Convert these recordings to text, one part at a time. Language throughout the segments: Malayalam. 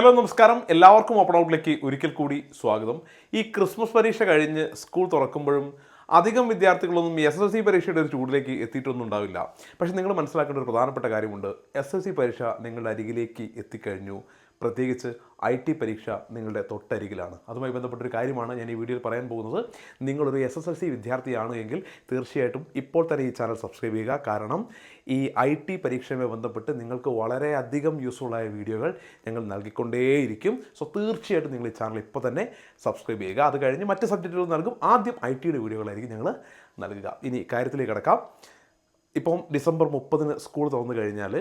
ഹലോ നമസ്കാരം. എല്ലാവർക്കും ഓപ്പൺ ഔട്ടിലേക്ക് ഒരിക്കൽ കൂടി സ്വാഗതം. ഈ ക്രിസ്മസ് പരീക്ഷ കഴിഞ്ഞ് സ്കൂൾ തുറക്കുമ്പോഴും അധികം വിദ്യാർത്ഥികളൊന്നും എസ് എസ് സി പരീക്ഷയുടെ ഒരു ചൂടിലേക്ക് എത്തിയിട്ടൊന്നും ഉണ്ടാവില്ല. പക്ഷേ നിങ്ങൾ മനസ്സിലാക്കേണ്ട ഒരു പ്രധാനപ്പെട്ട കാര്യമുണ്ട്. എസ് എസ് സി പരീക്ഷ നിങ്ങളുടെ അരികിലേക്ക് എത്തിക്കഴിഞ്ഞു. പ്രത്യേകിച്ച് ഐ ടി പരീക്ഷ നിങ്ങളുടെ തൊട്ടരികിലാണ്. അതുമായി ബന്ധപ്പെട്ടൊരു കാര്യമാണ് ഞാൻ ഈ വീഡിയോയിൽ പറയാൻ പോകുന്നത്. നിങ്ങളൊരു എസ് എസ് എൽ സി വിദ്യാർത്ഥിയാണ് എങ്കിൽ തീർച്ചയായിട്ടും ഇപ്പോൾ തന്നെ ഈ ചാനൽ സബ്സ്ക്രൈബ് ചെയ്യുക. കാരണം ഈ ഐ ടി പരീക്ഷയുമായി ബന്ധപ്പെട്ട് നിങ്ങൾക്ക് വളരെയധികം യൂസ്ഫുള്ളായ വീഡിയോകൾ ഞങ്ങൾ നൽകിക്കൊണ്ടേയിരിക്കും. സോ തീർച്ചയായിട്ടും നിങ്ങൾ ഈ ചാനൽ ഇപ്പോൾ തന്നെ സബ്സ്ക്രൈബ് ചെയ്യുക. അത് കഴിഞ്ഞ് മറ്റ് സബ്ജക്റ്റുകൾ നൽകും. ആദ്യം ഐ ടിയുടെ വീഡിയോകളായിരിക്കും ഞങ്ങൾ നൽകുക. ഇനി കാര്യത്തിലേക്ക് കിടക്കാം. ഇപ്പം ഡിസംബർ മുപ്പതിന് സ്കൂൾ തുറന്നു കഴിഞ്ഞാൽ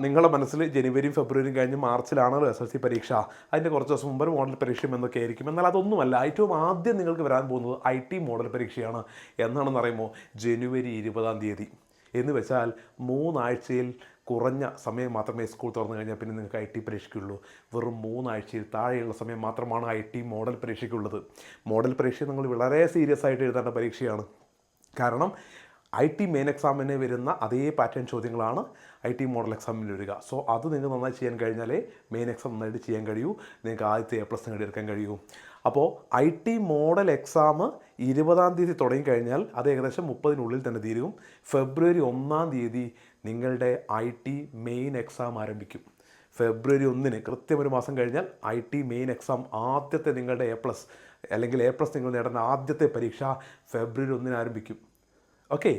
നിങ്ങളുടെ മനസ്സിൽ ജനുവരിയും ഫെബ്രുവരിയും കഴിഞ്ഞ് മാർച്ചിലാണല്ലോ എസ് എൽ സി പരീക്ഷ. അതിന്റെ കുറച്ച് ദിവസം മുമ്പ് മോഡൽ പരീക്ഷയും എന്നൊക്കെ ആയിരിക്കും. എന്നാൽ അതൊന്നുമല്ല ഏറ്റവും ആദ്യം നിങ്ങൾക്ക് വരാൻ പോകുന്നത് ഐ ടി മോഡൽ പരീക്ഷയാണ് എന്നാണെന്ന് പറയുമ്പോൾ ജനുവരി ഇരുപതാം തീയതി. എന്ന് വെച്ചാൽ മൂന്നാഴ്ചയിൽ കുറഞ്ഞ സമയം മാത്രമേ സ്കൂൾ തുറന്നു കഴിഞ്ഞാൽ പിന്നെ നിങ്ങൾക്ക് ഐ ടി പരീക്ഷയ്ക്കുള്ളൂ. വെറും മൂന്നാഴ്ചയിൽ താഴെയുള്ള സമയം മാത്രമാണ് ഐ ടി മോഡൽ പരീക്ഷയ്ക്കുള്ളത്. മോഡൽ പരീക്ഷ നിങ്ങൾ വളരെ സീരിയസ് ആയിട്ട് എഴുതേണ്ട പരീക്ഷയാണ്. കാരണം ഐ ടി മെയിൻ എക്സാമിന് വരുന്ന അതേ പാറ്റേൺ ചോദ്യങ്ങളാണ് ഐ ടി മോഡൽ എക്സാമിന് വരിക. സോ അത് നിങ്ങൾക്ക് നന്നായി ചെയ്യാൻ കഴിഞ്ഞാലേ മെയിൻ എക്സാം നന്നായിട്ട് ചെയ്യാൻ കഴിയൂ. നിങ്ങൾക്ക് ആദ്യത്തെ എ പ്ലസ് നേടിയെടുക്കാൻ കഴിയൂ. അപ്പോൾ ഐ ടി മോഡൽ എക്സാം ഇരുപതാം തീയതി തുടങ്ങിക്കഴിഞ്ഞാൽ അത് ഏകദേശം മുപ്പതിനുള്ളിൽ തന്നെ തീരും. ഫെബ്രുവരി ഒന്നാം തീയതി നിങ്ങളുടെ ഐ ടി മെയിൻ എക്സാം ആരംഭിക്കും. ഫെബ്രുവരി ഒന്നിന് കൃത്യം ഒരു മാസം കഴിഞ്ഞാൽ ഐ ടി മെയിൻ എക്സാം ആദ്യത്തെ നിങ്ങളുടെ എ പ്ലസ് അല്ലെങ്കിൽ എ പ്ലസ് നിങ്ങൾ നേടുന്ന ആദ്യത്തെ പരീക്ഷ ഫെബ്രുവരി ഒന്നിന് ആരംഭിക്കും. ഓക്കെ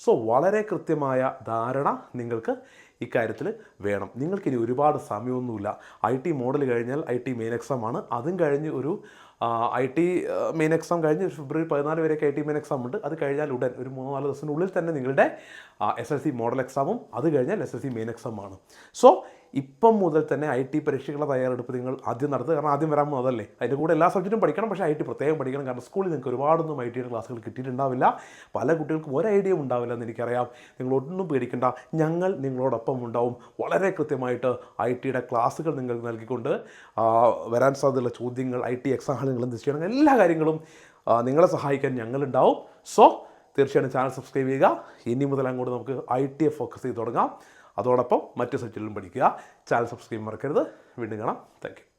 സോ വളരെ കൃത്യമായ ധാരണ നിങ്ങൾക്ക് ഇക്കാര്യത്തിൽ വേണം. നിങ്ങൾക്കിനി ഒരുപാട് സമയമൊന്നുമില്ല. ഐ ടി മോഡൽ കഴിഞ്ഞാൽ ഐ ടി മെയിൻ എക്സാം ആണ്. അതും കഴിഞ്ഞ് ഒരു ഐ ടി മെയിൻ എക്സാം കഴിഞ്ഞ് ഫെബ്രുവരി പതിനാല് വരെയൊക്കെ ഐ ടി മെയിൻ എക്സാം ഉണ്ട്. അത് കഴിഞ്ഞാൽ ഉടൻ ഒരു മൂന്നോ നാല് ദിവസത്തിനുള്ളിൽ തന്നെ നിങ്ങളുടെ എസ് എൽ സി മോഡൽ എക്സാമും അത് കഴിഞ്ഞാൽ എസ് എൽ സി മെയിൻ എക്സാമാണ് സോ ഇപ്പം മുതൽ തന്നെ ഐ ടി പരീക്ഷകളുടെ തയ്യാറെടുപ്പ് നിങ്ങൾ ആദ്യം നടത്തുക. കാരണം ആദ്യം വരാൻ പോകുന്നതല്ലേ അതിന്റെ കൂടെ എല്ലാ സബ്ജക്റ്റും പഠിക്കണം. പക്ഷേ ഐ ടി പ്രത്യേകം പഠിക്കണം. കാരണം സ്കൂളിൽ നിങ്ങൾക്ക് ഒരുപാടൊന്നും ഐ ടിയുടെ ക്ലാസ്സുകൾ കിട്ടിയിട്ടുണ്ടാവില്ല. പല കുട്ടികൾക്കും ഒരു ഐഡിയയും ഉണ്ടാവില്ല എന്ന് എനിക്കറിയാം. നിങ്ങൾ ഒന്നും പേടിക്കണ്ട. ഞങ്ങൾ നിങ്ങളോടൊപ്പം ഉണ്ടാവും. വളരെ കൃത്യമായിട്ട് ഐ ടിയുടെ ക്ലാസ്സുകൾ നിങ്ങൾക്ക് നൽകിക്കൊണ്ട് വരാൻ സാധ്യതയുള്ള ചോദ്യങ്ങൾ ഐ ടി എക്സാമുകൾ നിങ്ങൾ എന്ത് ചെയ്യണം. എല്ലാ കാര്യങ്ങളും നിങ്ങളെ സഹായിക്കാൻ ഞങ്ങളുണ്ടാവും. സോ തീർച്ചയായിട്ടും ചാനൽ സബ്സ്ക്രൈബ് ചെയ്യുക. ഇനി മുതൽ അങ്ങോട്ട് നമുക്ക് ഐ ടിയെ ഫോക്കസ് ചെയ്ത് തുടങ്ങാം. അതോടൊപ്പം മറ്റ് സബ്ജക്റ്റിലും പഠിക്കുക. ചാനൽ സബ്സ്ക്രൈബ് മറക്കരുത്. വീണ്ടും കാണാം. താങ്ക്